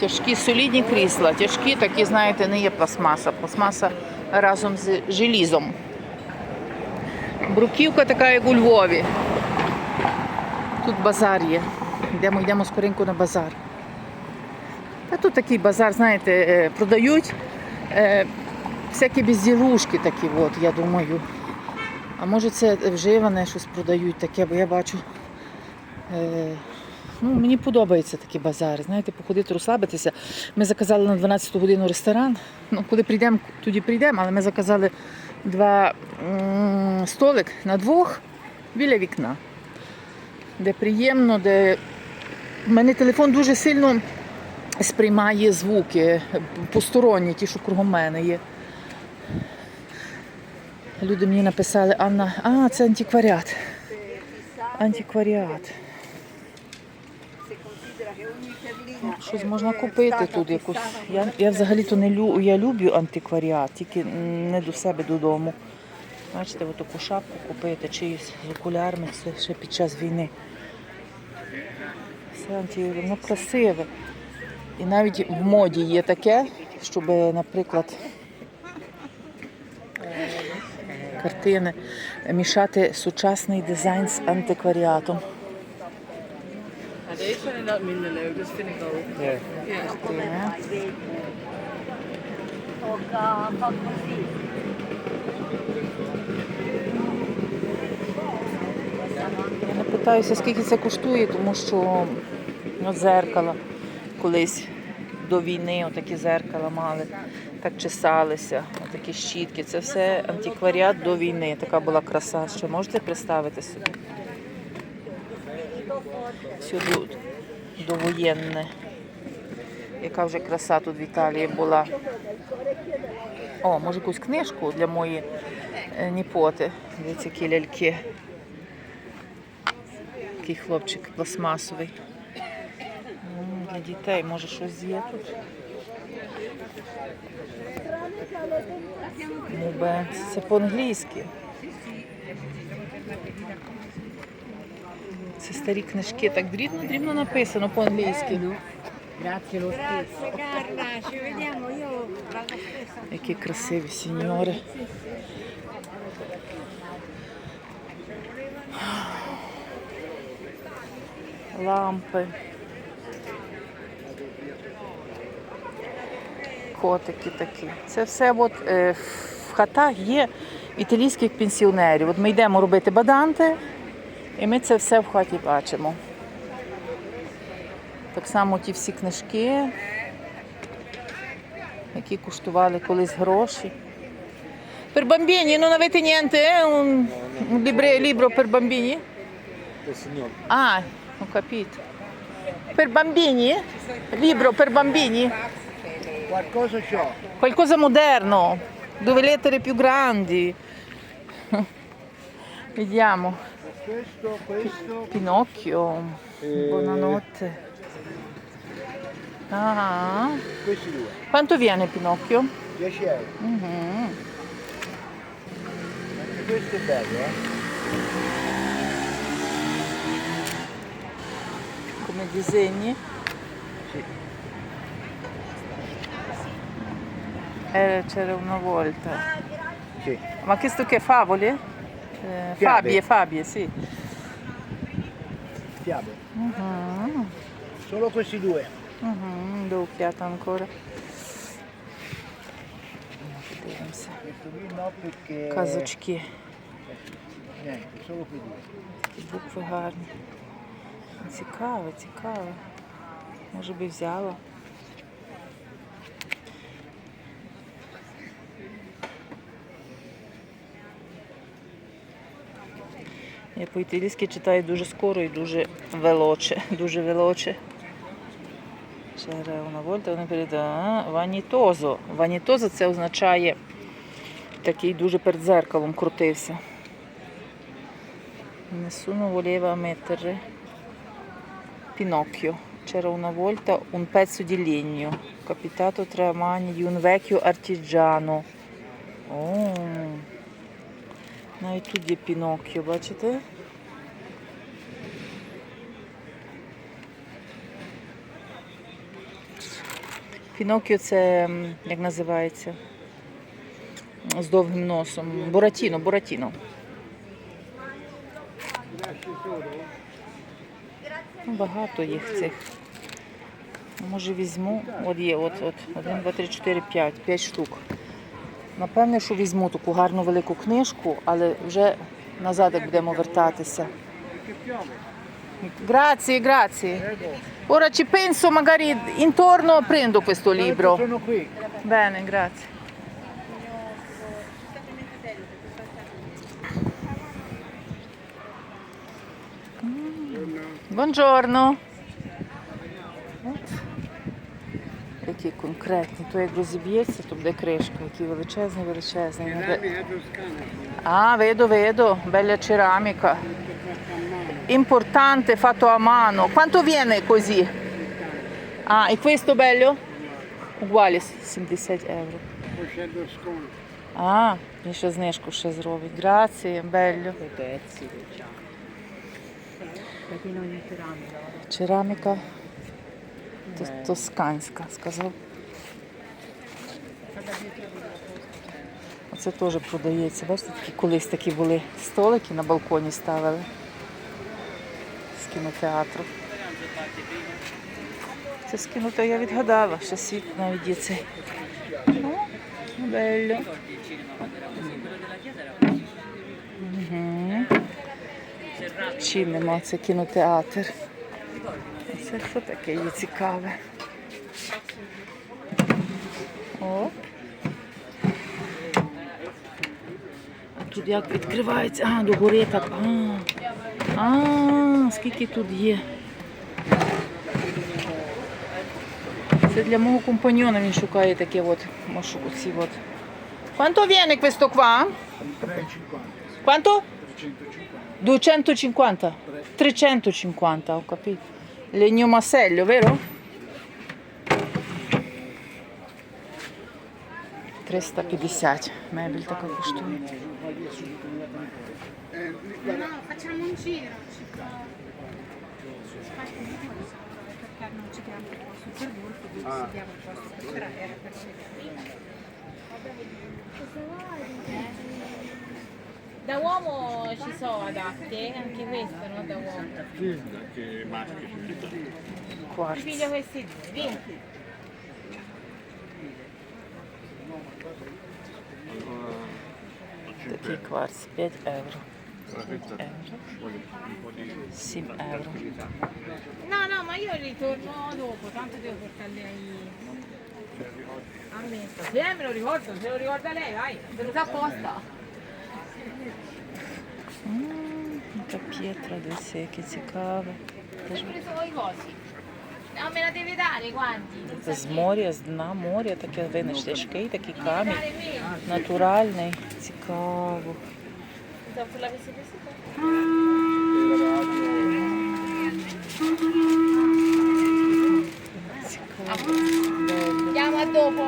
Тяжкі солідні крісла. Тяжкі такі, знаєте, не є пластмаса. Пластмаса разом з желізом. Бруківка така, як у Львові. Тут базар є. Йдемо, йдемо скоренько на базар. Та тут такий базар, знаєте, е, продають е, всякі безділушки такі, от, я думаю. А може це вживане щось продають таке, бо я бачу. Ну, мені подобаються такі базари. Знаєте, походити, розслабитися. Ми заказали на 12 годину ресторан. Ну, коли прийдемо, тоді прийдемо, але ми заказали два столик на двох біля вікна. Де приємно, де в мене телефон дуже сильно сприймає звуки посторонні, ті, що кругом мене є. Люди мені написали, Анна, а, це антикваріат. Антикваріат. Щось можна купити тут якусь. Я, я взагалі-то не лю, я люблю антикваріат, тільки не до себе додому. Бачите, от таку шапку купити, чиюсь з окулярами, це ще під час війни. Все воно красиве. І навіть в моді є таке, щоб, наприклад, картини мішати сучасний дизайн з антикваріатом. Er ikke sådan noget mindre lavet, det finder jeg godt. Ja. Ja. Картини. Я не питаюся, скільки це коштує, тому що ну, зеркала колись до війни отакі зеркала мали, так чесалися, отакі щітки. Це все антикваріат до війни. Така була краса. Ще можете представити собі? До, довоєнне. Яка вже краса тут в Італії була. О, може якусь книжку для моєї е, ніпоти. Дивіться, які ляльки. Такий хлопчик пластмасовий. Для дітей, може щось є тут. Це по-англійськи. Це старі книжки, так дрібно, дрібно написано по-англійськи. Spesso. Які красиві сеньори. Лампи. Котики такі. Це все от, е, в хатах є італійських пенсіонерів. От ми йдемо робити баданти, і ми це все в хаті бачимо. Так само ті всі книжки, які коштували колись гроші. Per bambini, non avete niente? eh? Un, un libre- libro per bambini? Del. Ah, ho capito. Per bambini? Libro per bambini? Qualcosa c'ho. Qualcosa moderno, dove lettere più grandi. Vediamo. Questo, questo. Pinocchio, Eh. buonanotte. Ah, Questi due. quanto viene Pinocchio? 10 euro. Mhm. Anche questo è bello, eh? Come disegni? Sì. Eh, c'era una volta. Sì. Ma questo che favole? Eh, Fiabe. Fabie, Fabie, sì. Fiabe. Mhm, Solo questi due. mhm, До occhiata ancora. Подивимося. Questo qui no perché... Казочки. Niente, solo quei due. Букви гарні. Цікаво, цікаво. Може би взяла. Я по-італійськи читаю дуже скоро і дуже велоче. Дуже велоче. Una volta una periodo ванітозо. Ванітозо це означає такий дуже перед зеркалом крутився. Nessuno voleva mettere Pinocchio. C'era una volta un pezzo di legno capitato tra mani di un vecchio. Oh. Навіть тут є Піноккіо, бачите? Пінокіо це як називається? З довгим носом. Буратіно, Буратіно. Ну, Багато їх цих. Може візьму. От є, от, от. Один, два, три, чотири, п'ять. П'ять штук. Напевне, що візьму таку гарну велику книжку, але вже назад будемо вертатися. Grazie, grazie. Ora ci penso, magari intorno prendo questo libro. Bene, grazie. Mm. Buongiorno. конкретні, то як розіб'ється, то буде кришка, які величезні, величезні. Не ви- Ah, vedo, vedo, bella ceramica. Importante, fatto a mano. Quanto viene così? Ah, e questo bello? Угуалі 70 євро. А, він ще знижку ще зробить. Грації, беллю. Pezzi, diciamo. Perché in ogni ceramica. Кераміка тос- тосканська, сказав. Оце теж продається. Бачите, такі колись такі були столики на балконі ставили з кінотеатру. Це з кіно, я відгадала, що світ навіть є цей. Белло. Угу. Чинимо, це кінотеатр. Це що таке є цікаве. О. Тут як відкривається. А, догори так. А, а скільки тут є. Це для мого компаньона він шукає таке от, машу ці от. Quanto viene questo qua? 3,50. Quanto? 250. 350, ho capito. Legno massello, vero? 350 мебель така коштує. Da uomo ci sono adatte, anche questa no? da uomo. Sì, anche maschi. Ti piglio questi due, Такий кварц 5 євро. 5 євро. 7 євро. No, no, ma io ritorno dopo, tanto devo portarle ai... A me. Sì, me lo ricordo, se lo ricorda lei, vai, te lo sa apposta. М, Яка п'єтра, дивіться, яке цікаве. Ho preso i cosi. No, me la deve dare, guardi. Це з моря, з дна моря, таке видно, тяжкий такий Deve камінь. dare me. Натуральний, цікаво. Dopo l'avessi preso te. Цікаво. Белlo. Andiamo a dopo.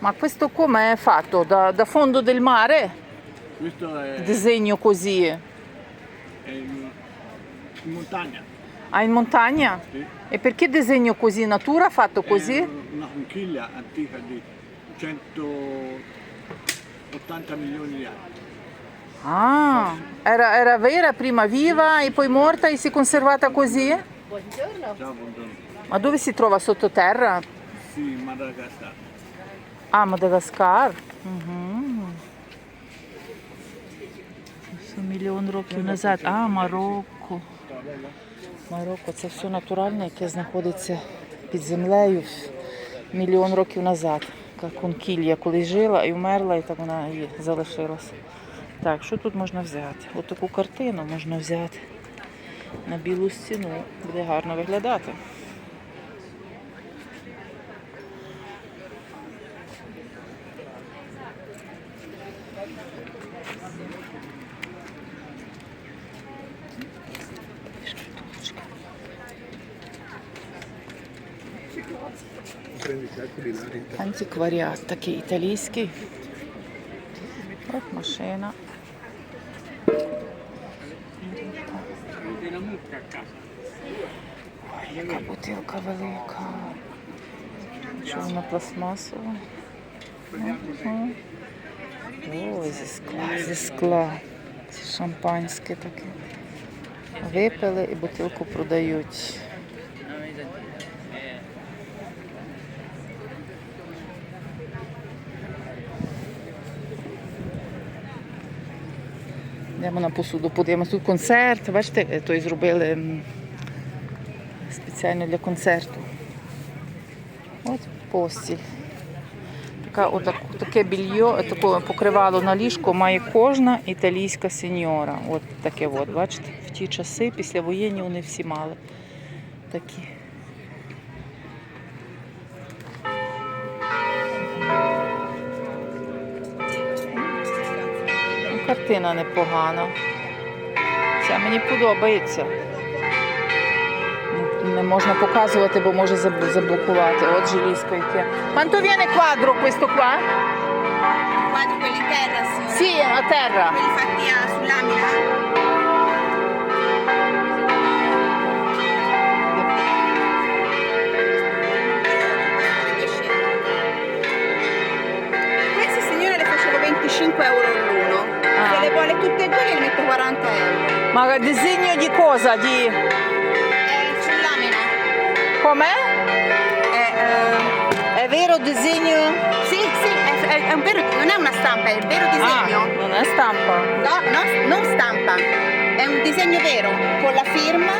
Ma questo come è fatto? Da, da fondo del mare? Questo è, Disegno così? in, montagna. Ah, in montagna? Sì. E perché disegno così? Natura fatto così? È una conchiglia antica di 180 milioni di anni. Ah, era, era vera, prima viva e poi morta e si è conservata così? Buongiorno. Ciao, buongiorno. Ma dove si trova? Sottoterra? Sì, Madagascar. Ah, Madagascar? Uh -huh. Мільйон років назад. А, Марокко. Марокко це все натуральне, яке знаходиться під землею мільйон років назад. Конкілія колись жила і вмерла, і так вона і залишилася. Так, що тут можна взяти? От таку картину можна взяти на білу стіну. Буде гарно виглядати. Антикваріат такий італійський. От машина. Ой, яка бутилка велика. Що вона пластмасова? Ага. О, зі скла, зі скла. Шампанське таке. Випили і бутилку продають. Йдемо на посуду, подивимось. Тут концерт. Бачите, той зробили спеціально для концерту. От постіль. Така, отак, таке більйо, таке покривало на ліжко має кожна італійська сеньора. От таке, от, бачите, в ті часи, післявоєнні вони всі мали такі. Картина непогана. Ця мені подобається. Не можна показувати, бо може заблокувати. От желізко яке. Viene quadro questo qua? Quadro quelli terra. Sì, a terra. Quelli fatti a, 40 euro. Ma disegno di cosa? Di... È su lamina. Com'è? È, eh, È vero disegno? sì, sì, è, è- è un vero, non è una stampa, è il vero disegno. Ah, non è stampa. No, no, non stampa, è un disegno vero, con la firma,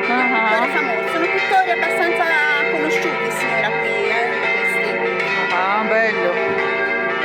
pittori famosi. Sono pittori abbastanza conosciuti, signora, qui, eh, questi. ah, bello.